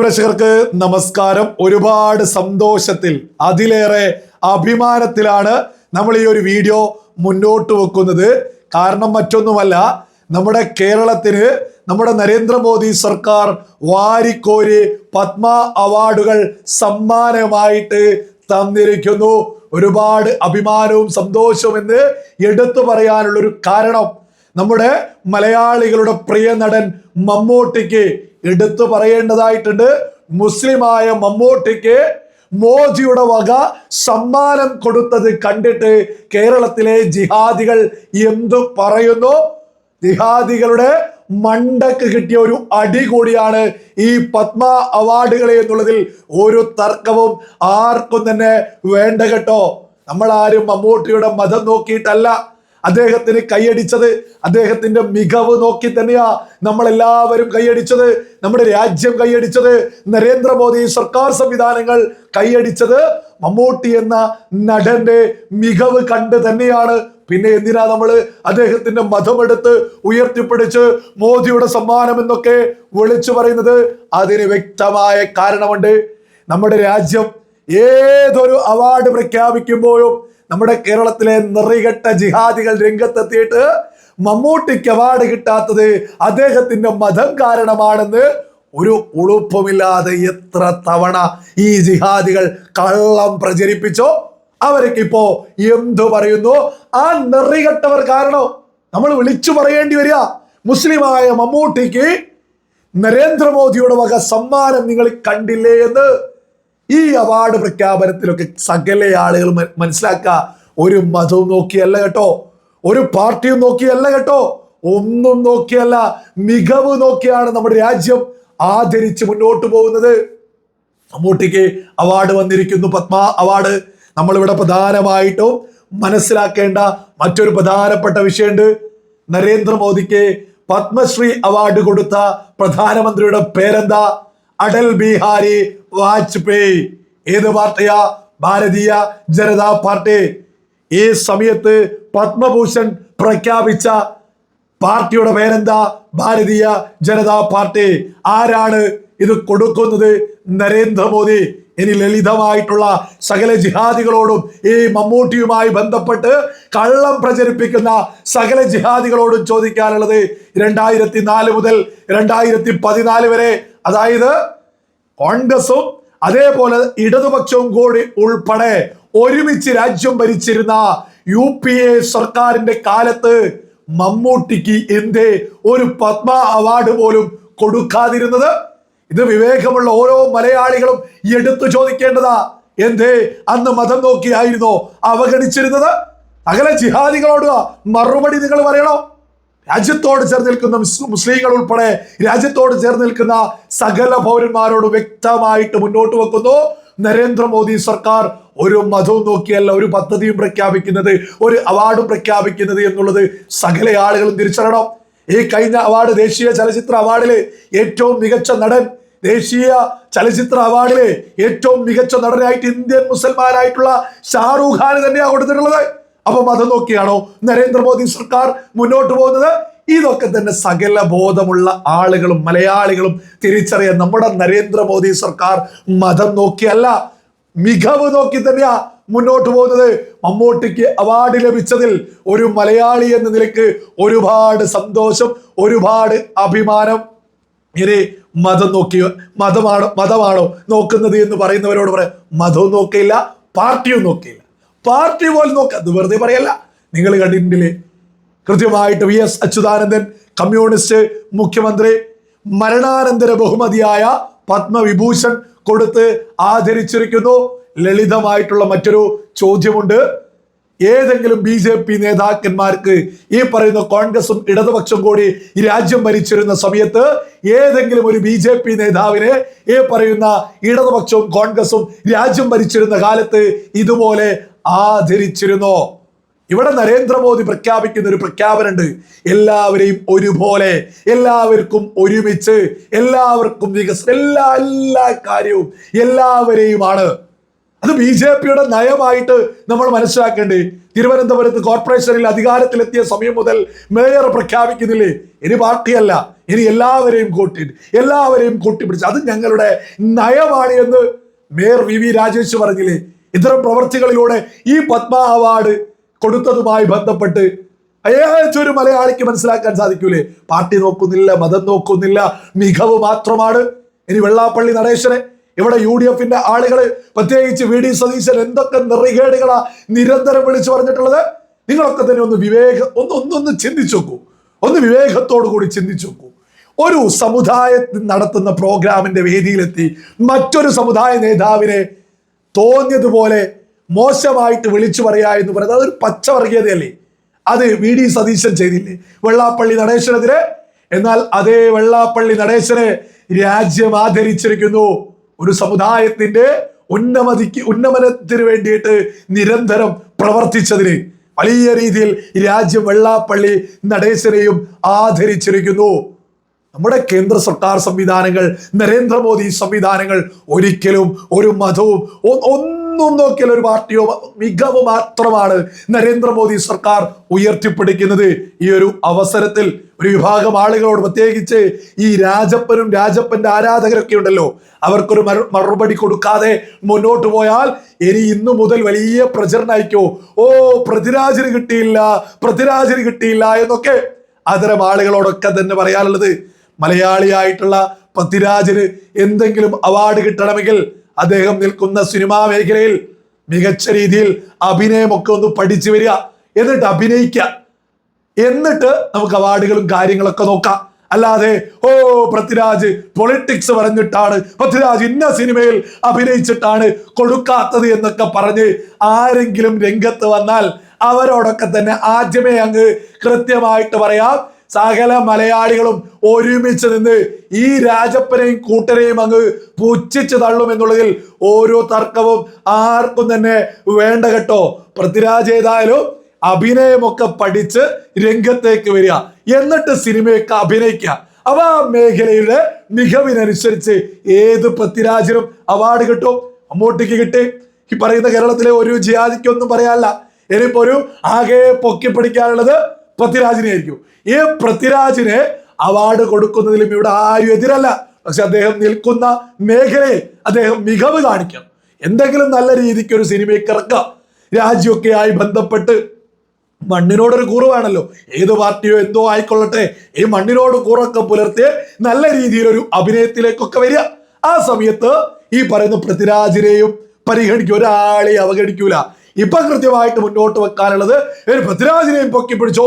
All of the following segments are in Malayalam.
മാന്യപ്രേക്ഷകർക്ക് നമസ്കാരം. ഒരുപാട് സന്തോഷത്തിൽ അതിലേറെ അഭിമാനത്തിലാണ് നമ്മൾ ഈ ഒരു വീഡിയോ മുന്നോട്ട് വെക്കുന്നത്. കാരണം മറ്റൊന്നുമല്ല നമ്മുടെ കേരളത്തിന് നമ്മുടെ നരേന്ദ്രമോദി സർക്കാർ വാരിക്കോരി പത്മ അവാർഡുകൾ സമ്മാനമായിട്ട് തന്നിരിക്കുന്നു. ഒരുപാട് അഭിമാനവും സന്തോഷവും എന്ന് എടുത്തു പറയാനുള്ളൊരു കാരണം നമ്മുടെ മലയാളികളുടെ പ്രിയ നടൻ മമ്മൂട്ടിക്ക് എടുത്തു പറയേണ്ടതായിട്ടുണ്ട്. മുസ്ലിമായ മമ്മൂട്ടിക്ക് മോദിയുടെ വക സമ്മാനം കൊടുത്തത് കണ്ടിട്ട് കേരളത്തിലെ ജിഹാദികൾ എന്തു പറയുന്നു? ജിഹാദികളുടെ മണ്ടക്ക് കിട്ടിയ ഒരു അടി കൂടിയാണ് ഈ പത്മ അവാർഡുകൾ എന്നുള്ളതിൽ ഒരു തർക്കവും ആർക്കും തന്നെ വേണ്ട കേട്ടോ. നമ്മൾ ആരും മമ്മൂട്ടിയുടെ മതം നോക്കിയിട്ടല്ല. അദ്ദേഹത്തിന് കൈയടിച്ചത് അദ്ദേഹത്തിന്റെ മികവ് നോക്കി തന്നെയാ നമ്മളെല്ലാവരും കൈയടിച്ചത്. നമ്മുടെ രാജ്യം കൈയടിച്ചത്. നരേന്ദ്രമോദി സർക്കാർ സംവിധാനങ്ങൾ കൈയടിച്ചത് മമ്മൂട്ടി എന്ന നടന്റെ മികവ് കണ്ട് തന്നെയാണ്. പിന്നെ എന്തിനാ നമ്മൾ അദ്ദേഹത്തിന്റെ മതമെടുത്ത് ഉയർത്തിപ്പിടിച്ച് മോദിയുടെ സമ്മാനം എന്നൊക്കെ വിളിച്ചു പറയുന്നത്? അതിന് വ്യക്തമായ കാരണമുണ്ട്. നമ്മുടെ രാജ്യം ഏതൊരു അവാർഡ് പ്രഖ്യാപിക്കുമ്പോഴും നമ്മുടെ കേരളത്തിലെ നിറികെട്ട ജിഹാദികൾ രംഗത്തെത്തിയിട്ട് മമ്മൂട്ടിക്ക് അവാർഡ് കിട്ടാത്തത് അദ്ദേഹത്തിന്റെ മതം കാരണമാണെന്ന് ഒരു ഉളുപ്പമില്ലാതെ എത്ര തവണ ഈ ജിഹാദികൾ കള്ളം പ്രചരിപ്പിച്ചോ? അവർക്കിപ്പോ എന്തു പറയുന്നു? ആ നിറികെട്ടവർ കാരണം നമ്മൾ വിളിച്ചു പറയേണ്ടി വരിക. മുസ്ലിമായ മമ്മൂട്ടിക്ക് നരേന്ദ്രമോദിയുടെ വക സമ്മാനം നിങ്ങൾ കണ്ടില്ലേ എന്ന് ഈ അവാർഡ് പ്രഖ്യാപനത്തിലൊക്കെ സകല ആളുകൾ മനസ്സിലാക്കുക. ഒരു മതവും നോക്കിയല്ല കേട്ടോ. ഒരു പാർട്ടിയും നോക്കിയല്ല കേട്ടോ. ഒന്നും നോക്കിയല്ല. മികവ് നോക്കിയാണ് നമ്മുടെ രാജ്യം ആദരിച്ച് മുന്നോട്ട് പോകുന്നത്. മമ്മൂട്ടിക്ക് അവാർഡ് വന്നിരിക്കുന്നു. പത്മ അവാർഡ്. നമ്മളിവിടെ പ്രധാനമായിട്ടും മനസ്സിലാക്കേണ്ട മറ്റൊരു പ്രധാനപ്പെട്ട വിഷയമുണ്ട്. നരേന്ദ്രമോദിക്ക് പത്മശ്രീ അവാർഡ് കൊടുത്ത പ്രധാനമന്ത്രിയുടെ പേരെന്താ? അടൽ ബിഹാരി വാജ്പേയി. ഏത് പാർട്ടിയാ? ഭാരതീയ ജനതാ പാർട്ടി. ഈ സമയത്ത് പത്മഭൂഷൺ പ്രഖ്യാപിച്ച പാർട്ടിയുടെ പേരെന്താ? ഭാരതീയ ജനതാ പാർട്ടി. ആരാണ് ഇത് കൊടുക്കുന്നത്? നരേന്ദ്രമോദി. ഇനി ലളിതമായിട്ടുള്ള സകല ജിഹാദികളോടും ഈ മമ്മൂട്ടിയുമായി ബന്ധപ്പെട്ട് കള്ളം പ്രചരിപ്പിക്കുന്ന സകല ജിഹാദികളോടും ചോദിക്കാനുള്ളത് രണ്ടായിരത്തി നാല് മുതൽ രണ്ടായിരത്തി പതിനാല് വരെ അതായത് കോൺഗ്രസും അതേപോലെ ഇടതുപക്ഷവും കൂടി ഉൾപ്പെടെ ഒരുമിച്ച് രാജ്യം ഭരിച്ചിരുന്ന യു പി എ സർക്കാരിന്റെ കാലത്ത് മമ്മൂട്ടിക്ക് എന്തേ ഒരു പത്മ അവാർഡ് പോലും കൊടുക്കാതിരുന്നത്? ഇത് വിവേകമുള്ള ഓരോ മലയാളികളും എടുത്തു ചോദിക്കേണ്ടതാ. എന്തേ അന്ന് മതം നോക്കിയായിരുന്നോ അവഗണിച്ചിരുന്നത്? അകലെ ജിഹാദികളോട് മറുപടി നിങ്ങൾ പറയണോ? രാജ്യത്തോട് ചേർന്ന് നിൽക്കുന്ന മുസ്ലിങ്ങൾ ഉൾപ്പെടെ രാജ്യത്തോട് ചേർന്ന് നിൽക്കുന്ന സകല പൗരന്മാരോട് വ്യക്തമായിട്ട് മുന്നോട്ട് വെക്കുന്നു. നരേന്ദ്രമോദി സർക്കാർ ഒരു മതവും നോക്കിയല്ല ഒരു പദ്ധതിയും പ്രഖ്യാപിക്കുന്നത് ഒരു അവാർഡും പ്രഖ്യാപിക്കുന്നത് എന്നുള്ളത് സകല ആളുകളും തിരിച്ചറിയണം. ഈ കഴിഞ്ഞ അവാർഡ് ദേശീയ ചലച്ചിത്ര അവാർഡിൽ ഏറ്റവും മികച്ച നടൻ ദേശീയ ചലച്ചിത്ര അവാർഡിലെ ഏറ്റവും മികച്ച നടനായിട്ട് ഇന്ത്യൻ മുസൽമാനായിട്ടുള്ള ഷാറൂഖ് ഖാൻ തന്നെയാണ് കൊടുത്തിട്ടുള്ളത്. അപ്പൊ അത് നോക്കിയാണോ നരേന്ദ്രമോദി സർക്കാർ മുന്നോട്ട് പോകുന്നത്? ഇതൊക്കെ തന്നെ സകല ബോധമുള്ള ആളുകളും മലയാളികളും തിരിച്ചറിയാൻ നമ്മുടെ നരേന്ദ്രമോദി സർക്കാർ മതം നോക്കിയല്ല മികവ് നോക്കി തന്നെയാ മുന്നോട്ട് പോകുന്നത്. മമ്മൂട്ടിക്ക് അവാർഡ് ലഭിച്ചതിൽ ഒരു മലയാളി എന്ന നിലയ്ക്ക് ഒരുപാട് സന്തോഷം ഒരുപാട് അഭിമാനം. ഇനി മതം നോക്കിയോ മതമാണോ മതമാണോ നോക്കുന്നത് എന്ന് പറയുന്നവരോട് പറയാം. മതവും നോക്കിയില്ല പാർട്ടിയും നോക്കിയില്ല. പാർട്ടി പോലും നോക്ക അത് വെറുതെ പറയല്ല. നിങ്ങൾ കണ്ടിട്ടില്ലേ കൃത്യമായിട്ട് വി എസ് അച്യുതാനന്ദൻ കമ്മ്യൂണിസ്റ്റ് മുഖ്യമന്ത്രി മരണാനന്തര ബഹുമതിയായ പത്മവിഭൂഷൺ കൊടുത്ത് ആദരിച്ചിരിക്കുന്നു. ലളിതമായിട്ടുള്ള മറ്റൊരു ചോദ്യമുണ്ട്. ഏതെങ്കിലും ബി ജെ പി നേതാക്കന്മാർക്ക് ഈ പറയുന്ന കോൺഗ്രസും ഇടതുപക്ഷം കൂടി ഈ രാജ്യം ഭരിച്ചിരുന്ന സമയത്ത് ഏതെങ്കിലും ഒരു ബി ജെ പി നേതാവിനെ ഈ പറയുന്ന ഇടതുപക്ഷവും കോൺഗ്രസും രാജ്യം ഭരിച്ചിരുന്ന കാലത്ത് ഇതുപോലെ ആദരിച്ചിരുന്നോ. ഇവിടെ നരേന്ദ്രമോദി പ്രഖ്യാപിക്കുന്ന ഒരു പ്രഖ്യാപനമുണ്ട്. എല്ലാവരെയും ഒരുപോലെ എല്ലാവർക്കും ഒരുമിച്ച് എല്ലാവർക്കും വികസനം എല്ലാ എല്ലാ കാര്യവും എല്ലാവരെയുമാണ്. അത് ബി ജെ പിയുടെ നയമായിട്ട് നമ്മൾ മനസ്സിലാക്കേണ്ടേ തിരുവനന്തപുരത്ത് കോർപ്പറേഷനിൽ അധികാരത്തിലെത്തിയ സമയം മുതൽ മേയർ പ്രഖ്യാപിക്കുന്നില്ലേ? ഇനി പാർട്ടിയല്ല ഇനി എല്ലാവരെയും കൂട്ടി എല്ലാവരെയും കൂട്ടിപ്പിടിച്ച് അത് ഞങ്ങളുടെ നയമാണ് എന്ന് മേയർ വി വി രാജേഷ് പറഞ്ഞില്ലേ? ഇത്തരം പ്രവർത്തികളിലൂടെ ഈ പത്മ അവാർഡ് കൊടുത്തതുമായി ബന്ധപ്പെട്ട് ഒരു മലയാളിക്ക് മനസ്സിലാക്കാൻ സാധിക്കൂലേ? പാർട്ടി നോക്കുന്നില്ല മതം നോക്കുന്നില്ല മികവ് മാത്രമാണ്. ഇനി വെള്ളാപ്പള്ളി നടേശനെ ഇവിടെ യു ഡി എഫിന്റെ ആളുകൾ പ്രത്യേകിച്ച് വി ഡി സതീശൻ എന്തൊക്കെ നിറികേടുകളാ നിരന്തരം വിളിച്ചു പറഞ്ഞിട്ടുള്ളത്? നിങ്ങളൊക്കെ തന്നെ ഒന്ന് വിവേക ഒന്ന് ഒന്നൊന്ന് ചിന്തിച്ചു നോക്കൂ. ഒന്ന് വിവേകത്തോടു കൂടി ചിന്തിച്ചു നോക്കൂ. ഒരു സമുദായത്തിൽ നടത്തുന്ന പ്രോഗ്രാമിന്റെ വേദിയിലെത്തി മറ്റൊരു സമുദായ നേതാവിനെ തോന്നിയതുപോലെ മോശമായിട്ട് വിളിച്ചു പറയാ എന്ന് പറയുന്നത് അതൊരു പച്ചവർഗീയതയല്ലേ? അത് വി ഡി സതീശൻ ചെയ്തില്ലേ? വെള്ളാപ്പള്ളി നടേശനെതിരെ? എന്നാൽ അതേ വെള്ളാപ്പള്ളി നടേശനെ രാജ്യം ആദരിച്ചിരിക്കുന്നു. ഒരു സമുദായത്തിന്റെ ഉന്നമതിക്ക് ഉന്നമനത്തിന് വേണ്ടിയിട്ട് നിരന്തരം പ്രവർത്തിച്ചതിന് വലിയ രീതിയിൽ രാജ്യം വെള്ളാപ്പള്ളി നടേശനെയും ആദരിച്ചിരിക്കുന്നു. നമ്മുടെ കേന്ദ്ര സർക്കാർ സംവിധാനങ്ങൾ നരേന്ദ്രമോദി സംവിധാനങ്ങൾ ഒരിക്കലും ഒരു മതവും ഒന്നും നോക്കിയാൽ ഒരു പാർട്ടിയോ മികവ് മാത്രമാണ് നരേന്ദ്രമോദി സർക്കാർ ഉയർത്തിപ്പിടിക്കുന്നത്. ഈ ഒരു അവസരത്തിൽ ഒരു വിഭാഗം ആളുകളോട് പ്രത്യേകിച്ച് ഈ രാജപ്പനും രാജപ്പന്റെ ആരാധകരൊക്കെ ഉണ്ടല്ലോ അവർക്കൊരു മറുപടി കൊടുക്കാതെ മുന്നോട്ട് പോയാൽ ഇനി ഇന്നു മുതൽ വലിയ പ്രചരണം അയക്കോ ഓ പ്രതിരാജന് കിട്ടിയില്ല പ്രതിരാജന് കിട്ടിയില്ല എന്നൊക്കെ അത്തരം ആളുകളോടൊക്കെ തന്നെ പറയാനുള്ളത്. മലയാളിയായിട്ടുള്ള പൃഥ്വിരാജിന് എന്തെങ്കിലും അവാർഡ് കിട്ടണമെങ്കിൽ അദ്ദേഹം നിൽക്കുന്ന സിനിമാ മേഖലയിൽ മികച്ച രീതിയിൽ അഭിനയമൊക്കെ ഒന്ന് പഠിച്ചു വരിക എന്നിട്ട് അഭിനയിക്കുക. എന്നിട്ട് നമുക്ക് അവാർഡുകളും കാര്യങ്ങളൊക്കെ നോക്കാം. അല്ലാതെ ഓ പൃഥ്വിരാജ് പൊളിറ്റിക്സ് പറഞ്ഞിട്ടാണ് പൃഥ്വിരാജ് ഇന്ന സിനിമയിൽ അഭിനയിച്ചിട്ടാണ് കൊടുക്കാത്തത് എന്നൊക്കെ പറഞ്ഞ് ആരെങ്കിലും രംഗത്ത് വന്നാൽ അവരോടൊക്കെ തന്നെ ആദ്യമേ അങ്ങ് കൃത്യമായിട്ട് പറയാം. സകല മലയാളികളും ഒരുമിച്ച് നിന്ന് ഈ രാജപ്പനെയും കൂട്ടരെയും അങ്ങ് പുച്ഛിച്ച് തള്ളും എന്നുള്ളതിൽ ഓരോ തർക്കവും ആർക്കും തന്നെ വേണ്ട കേട്ടോ. പൃഥ്വിരാജ് ഏതായാലും അഭിനയമൊക്കെ പഠിച്ച് രംഗത്തേക്ക് വരിക. എന്നിട്ട് സിനിമയൊക്കെ അഭിനയിക്കുക. അവ ആ മേഖലയുടെ മികവിനനുസരിച്ച് ഏത് പൃഥ്വിരാജിനും അവാർഡ് കിട്ടും. മമ്മൂട്ടിക്ക് കിട്ടി. ഈ പറയുന്ന കേരളത്തിലെ ഒരു ജിയാദിക്കൊന്നും പറയാനല്ല. ഇനിയിപ്പോ ഒരു ആകെ പൊക്കി പിടിക്കാനുള്ളത് പൃഥ്വിരാജിനെ ആയിരിക്കും ഈ പൃഥ്വിരാജിന് അവാർഡ് കൊടുക്കുന്നതിലും ഇവിടെ ആരും എതിരല്ല. പക്ഷെ അദ്ദേഹം നിൽക്കുന്ന മേഖലയിൽ അദ്ദേഹം മികവ് കാണിക്കണം എന്തെങ്കിലും നല്ല രീതിക്ക് ഒരു സിനിമയ്ക്ക് ഇറക്കാം. രാജ്യമൊക്കെ ആയി ബന്ധപ്പെട്ട് മണ്ണിനോടൊരു കൂറ് വേണമല്ലോ ഏത് പാർട്ടിയോ എന്തോ ആയിക്കൊള്ളട്ടെ. ഈ മണ്ണിനോട് കൂറൊക്കെ പുലർത്തി നല്ല രീതിയിലൊരു അഭിനയത്തിലേക്കൊക്കെ വരിക. ആ സമയത്ത് ഈ പറയുന്ന പൃഥ്വിരാജിനെയും പരിഗണിക്കും. ഒരാളെ അവഗണിക്കൂല. ഇപ്പൊ കൃത്യമായിട്ട് മുന്നോട്ട് വെക്കാനുള്ളത് ഒരു പൃഥ്വിരാജിനെയും പൊക്കി പിടിച്ചോ.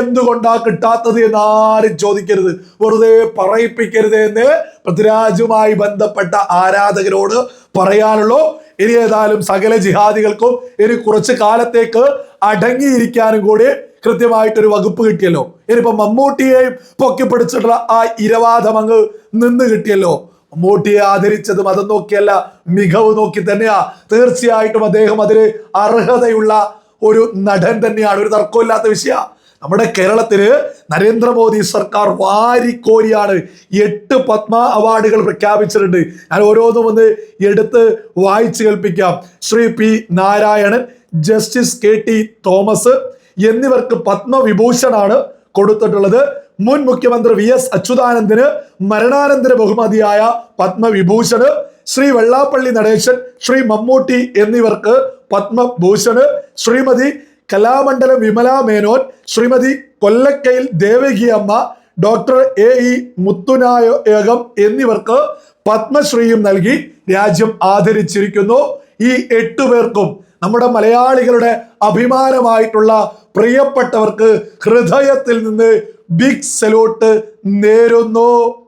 എന്തുകൊണ്ടാ കിട്ടാത്തത് എന്ന് ആരും ചോദിക്കരുത്. വെറുതെ പറയിപ്പിക്കരുത് എന്ന് പൃഥ്വിരാജുമായി ബന്ധപ്പെട്ട ആരാധകരോട് പറയാനുള്ളൂ. ഇനി ഏതായാലും സകല ജിഹാദികൾക്കും ഇനി കുറച്ച് കാലത്തേക്ക് അടങ്ങിയിരിക്കാനും കൂടി കൃത്യമായിട്ടൊരു വകുപ്പ് കിട്ടിയല്ലോ. ഇനിയിപ്പോ മമ്മൂട്ടിയെയും പൊക്കിപ്പിടിച്ചിട്ടുള്ള ആ ഇരവാദം അങ്ങ് നിന്ന് കിട്ടിയല്ലോ. മമ്മൂട്ടിയെ ആദരിച്ചത് മതം നോക്കിയല്ല മികവ് നോക്കി തന്നെയാ. തീർച്ചയായിട്ടും അദ്ദേഹം അതിന് അർഹതയുള്ള ഒരു നടൻ തന്നെയാണ്. ഒരു തർക്കമില്ലാത്ത വിഷയ. നമ്മുടെ കേരളത്തിൽ നരേന്ദ്രമോദി സർക്കാർ വാരിക്കോരിയാണ് എട്ട് പത്മ അവാർഡുകൾ പ്രഖ്യാപിച്ചിട്ടുണ്ട്. ഞാൻ ഓരോന്നും ഒന്ന് എടുത്ത് വായിച്ചു കേൾപ്പിക്കാം. Shri P Narayanan justice K T Thomas എന്നിവർക്ക് പത്മവിഭൂഷണാണ് കൊടുത്തിട്ടുള്ളത്. മുൻ മുഖ്യമന്ത്രി വി എസ് അച്യുതാനന്ദന് മരണാനന്തര ബഹുമതിയായ പത്മവിഭൂഷണ് ശ്രീ വെള്ളാപ്പള്ളി നടേശൻ ശ്രീ മമ്മൂട്ടി എന്നിവർക്ക് പത്മഭൂഷണ് ശ്രീമതി കലാമണ്ഡലം വിമല മേനോൻ ശ്രീമതി കൊല്ലക്കയിൽ ദേവകി അമ്മ ഡോക്ടർ എ ഇ മുത്തുനായകം എന്നിവർക്ക് പത്മശ്രീയും നൽകി രാജ്യം ആദരിച്ചിരിക്കുന്നു. ഈ എട്ടു പേർക്കും നമ്മുടെ മലയാളികളുടെ അഭിമാനമായിട്ടുള്ള പ്രിയപ്പെട്ടവർക്ക് ഹൃദയത്തിൽ നിന്ന് ബിഗ് സെലോട്ട് നേരുന്നു.